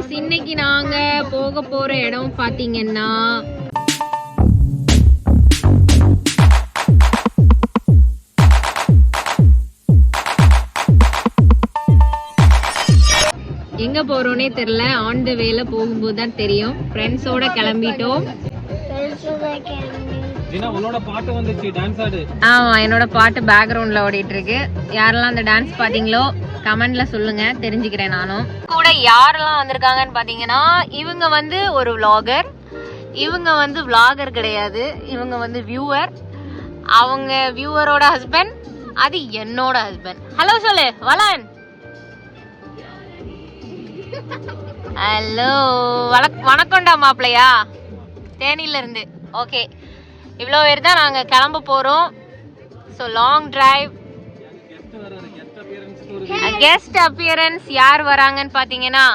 Guys இன்னைக்கு நாங்க போக போற இடம் பாத்தீங்கன்னா எங்க போறோம்னே தெரியல. ஆன் த வேல போகும்போது தான் தெரியும் ஃப்ரெண்ட்ஸோட கிளம்பிட்டோம். ஆமா என்னோட பாட்டு பேக்ரவுண்ட்ல ஓடிட்டு இருக்கு யாரெல்லாம் அந்த டான்ஸ் பாத்தீங்களோ கமெண்ட்ல சொல்லுங்க தெரிஞ்சுக்கிறேன் நானும். கூட யாரெல்லாம் வந்திருக்காங்கன்னு பாத்தீங்கன்னா இவங்க வந்து ஒரு விளாகர் இவங்க வந்து விளாகர் கிடையாது. இவங்க வந்து வியூவர் அவங்க வியூவரோட ஹஸ்பண்ட் அது என்னோட ஹஸ்பண்ட் ஹலோ சொல்லு வளன். ஹலோ வணக்கம்டா மாப்பிள்ளையா. தேனியில இருந்து. ஓகே இவ்வளோ பேர் தான் நாங்கள் கிளம்ப போகிறோம் so long drive guest appearance யார் வராங்கன்னு பார்த்தீங்கன்னா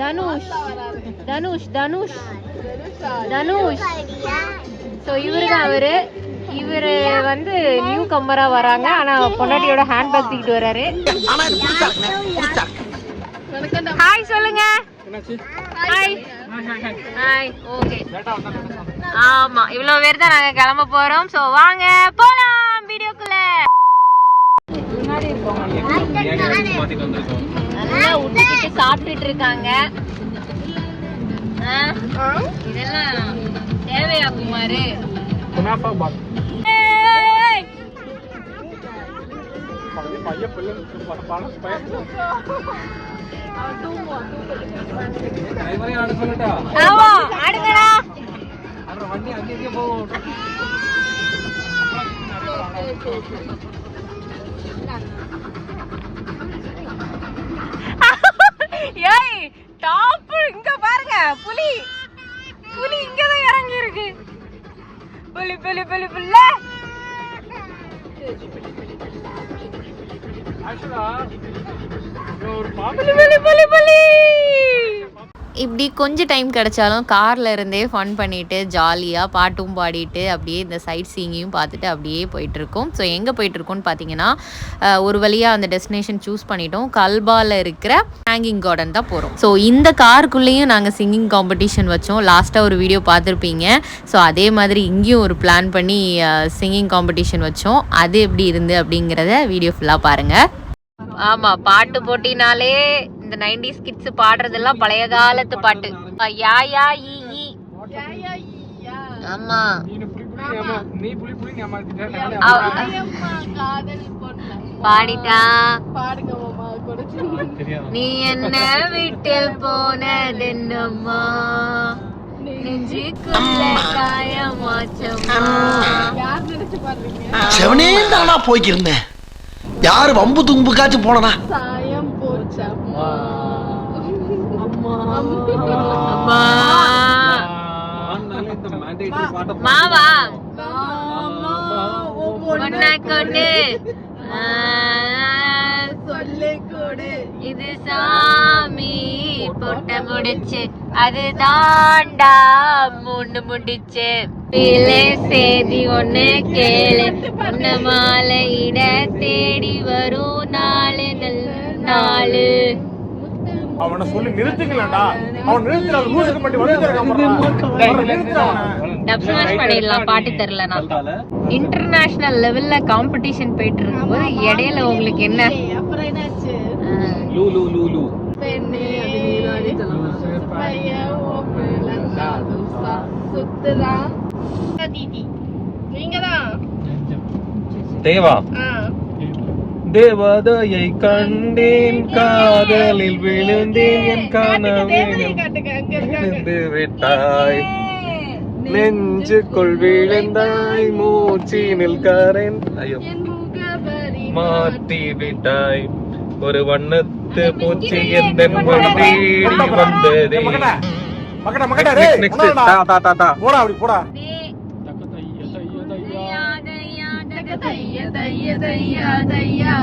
தனுஷ். தனுஷ் தனுஷ். தனுஷ். ஸோ இவரு தான் அவரு. இவரு வந்து நியூ கம்மரா வராங்க. ஆனா பொண்டாட்டியோட ஹேண்ட் பேக் தூக்கிட்டு வராரு. ஹாய் சொல்லுங்க ஹாய் ஹாய் ஓகே ஆமா இவ்வளவு பேர் தான் நாங்க கிளம்ப போறோம். சோ வாங்க போலாம் வீடியோக்குள்ள. சாப்பிட்டுட்டு இருக்காங்க? இதெல்லாம் தேவையா குமாரு? ஆமா ஆடுங்கடா அப்புறம் வண்டி அங்கே இங்கே போகும் ஏய் டாப் இங்க பாருங்க புலி. புலி இங்க தான் இறங்கி இருக்கு புலி புலி புலி புல்ல. ஆக்சுவலா ஒரு புலி புலி புலி புலி இப்படி கொஞ்சம் டைம் கிடைச்சாலும் காரில் இருந்தே ஃபன் பண்ணிட்டு ஜாலியாக பாட்டும் பாடிட்டு அப்படியே இந்த சைட் சீங்கையும் பார்த்துட்டு அப்படியே போயிட்டுருக்கோம் ஸோ எங்கே போயிட்டுருக்கோம்னு பார்த்தீங்கன்னா ஒரு வழியாக அந்த டெஸ்டினேஷன் சூஸ் பண்ணிட்டோம். கல்பாவில் இருக்கிற ஹேங்கிங் கார்டன் தான் போகிறோம் ஸோ இந்த காருக்குள்ளேயும் நாங்கள் சிங்கிங் காம்படிஷன் வச்சோம். லாஸ்ட்டாக ஒரு வீடியோ பார்த்துருப்பீங்க. ஸோ அதே மாதிரி இங்கேயும் ஒரு பிளான் பண்ணி சிங்கிங் காம்படிஷன் வச்சோம். அது எப்படி இருந்து அப்படிங்கிறத வீடியோ ஃபுல்லாக பாருங்கள் ஆமா பாட்டு போட்டினாலே இந்த நைன்டிஸ் கிட்ஸ் பாடுறதெல்லாம் பழைய காலத்து பாட்டு. யா யா ஈ ஈ. ஆமா. ஏமா நீ என்ன விட்டு போனதென்னம்மா? நெஞ்சுக்குள்ள காயமாச்சம்மா? செவனே தானா போய்க்கிருந்தேன். யாரு வம்பு தும்புக்காச்சும் போனனா அம்மா. ஆனாலே இந்த mandatory பாட்டை மாவா பாடு. இது சாமி. பொட்ட முடிச்சு. அது தாண்டா. முன்னு முடிச்சு. பிள்ளை சேதி ஒண்ணு கேளு. பொண்ண மாலையிட தேடி வரும் நாலு நல்ல நாலு அவனை சொல்லி நிறுத்துக்கலடா அவன் நிறுத்துற. அது மூச்சுக்கு மட்டும் வந்து பண்ணிடலாம். பாட்டு தெரியலனா. இன்டர்நேஷனல் லெவல்ல காம்படிஷன் போயிட்டு இருக்கும்போது இடையில உங்களுக்கு என்ன? ஆ. லூ லூ லூ லூ தேவா தேவதையை கண்டேன் காதலில் விழுந்தேன் என் கனவில் விழுந்து விட்டாய் நெஞ்சுக்குள் விழுந்தாய் மூச்சினில் கரைன் ஐயோ மாட்டி விட்டாய் ஒரு வண்ணத்து பூச்சி எந்த தேடி வந்ததே. மக்கடா மக்கடா டேய் நெக்ஸ்ட் உன்னாலடா. தா தா தா தா போடா அப்படி போடா. தைய தைய தையா தையா.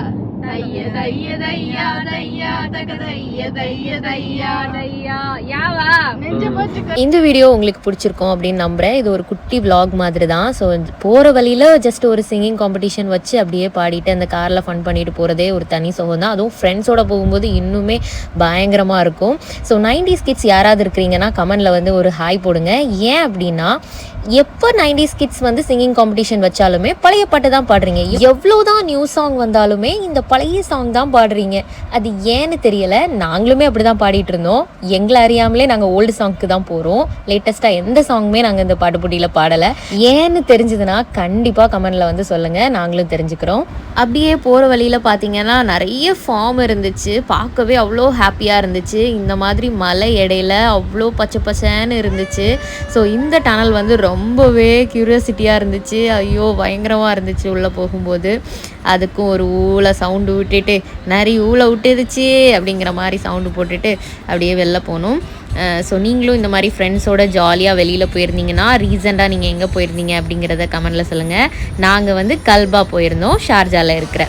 தக தைய தைய தையா தையா யாவா? நெஞ்ச போச்சு இந்த வீடியோ உங்களுக்கு பிடிச்சிருக்கும் அப்படின்னு நம்புகிறேன் இது ஒரு குட்டி vlog மாதிரி தான் ஸோ போகிற வழியில் ஜஸ்ட் ஒரு சிங்கிங் காம்படிஷன் வச்சு அப்படியே பாடிட்டு அந்த காரில் ஃபன் பண்ணிட்டு போகிறதே ஒரு தனி சுகம் தான் அதுவும் ஃப்ரெண்ட்ஸோட போகும்போது இன்னுமே பயங்கரமாக இருக்கும். ஸோ நைன்டிஸ் கிட்ஸ் யாராவது இருக்கிறீங்கன்னா கமெண்டில் வந்து ஒரு ஹாய் போடுங்க. ஏன் அப்படின்னா எப்போ நைன்டிஸ் கிட்ஸ் வந்து சிங்கிங் காம்படிஷன் வச்சாலுமே பழைய பாட்டு தான் பாடுறீங்க. எவ்வளோ தான் நியூ சாங் வந்தாலுமே இந்த பழைய சாங் தான் பாடுறீங்க. அது ஏன்னு தெரியலை. நாங்களுமே அப்படி தான் பாடிட்டு இருந்தோம். எங்களை அறியாமலே நாங்கள் ஓல்டு சாங்க்கு தான் போகிறோம் லேட்டஸ்ட்டாக எந்த சாங்குமே நாங்கள் இந்த பாட்டு போட்டியில் பாடலை. ஏன்னு தெரிஞ்சதுன்னா கண்டிப்பாக கமெண்டில் வந்து சொல்லுங்கள் நாங்களும் தெரிஞ்சுக்கிறோம். அப்படியே போகிற வழியில் பார்த்தீங்கன்னா நிறைய ஃபார்ம் இருந்துச்சு. பார்க்கவே அவ்வளோ ஹாப்பியாக இருந்துச்சு. இந்த மாதிரி மலை இடையில அவ்வளோ பச்சை பச்சைன்னு இருந்துச்சு. ஸோ இந்த டனல் வந்து ரொம்பவே க்யூரியாசிட்டியாக இருந்துச்சு. ஐயோ பயங்கரமாக இருந்துச்சு உள்ளே போகும்போது. அதுக்கும் ஒரு ஊழ சவுண்டு விட்டுட்டு நிறைய ஊளை விட்டுருச்சு அப்படிங்கிற மாதிரி சவுண்டு போட்டுட்டு அப்படியே வெளில போனோம். ஸோ நீங்களும் இந்த மாதிரி ஃப்ரெண்ட்ஸோட ஜாலியாக வெளியில் போயிருந்தீங்கன்னா ரீசெண்டாக நீங்கள் எங்கே போயிருந்தீங்க அப்படிங்கிறத கமெண்டில் சொல்லுங்கள் நாங்கள் வந்து கல்பா போயிருந்தோம் ஷார்ஜாவில் இருக்கிற.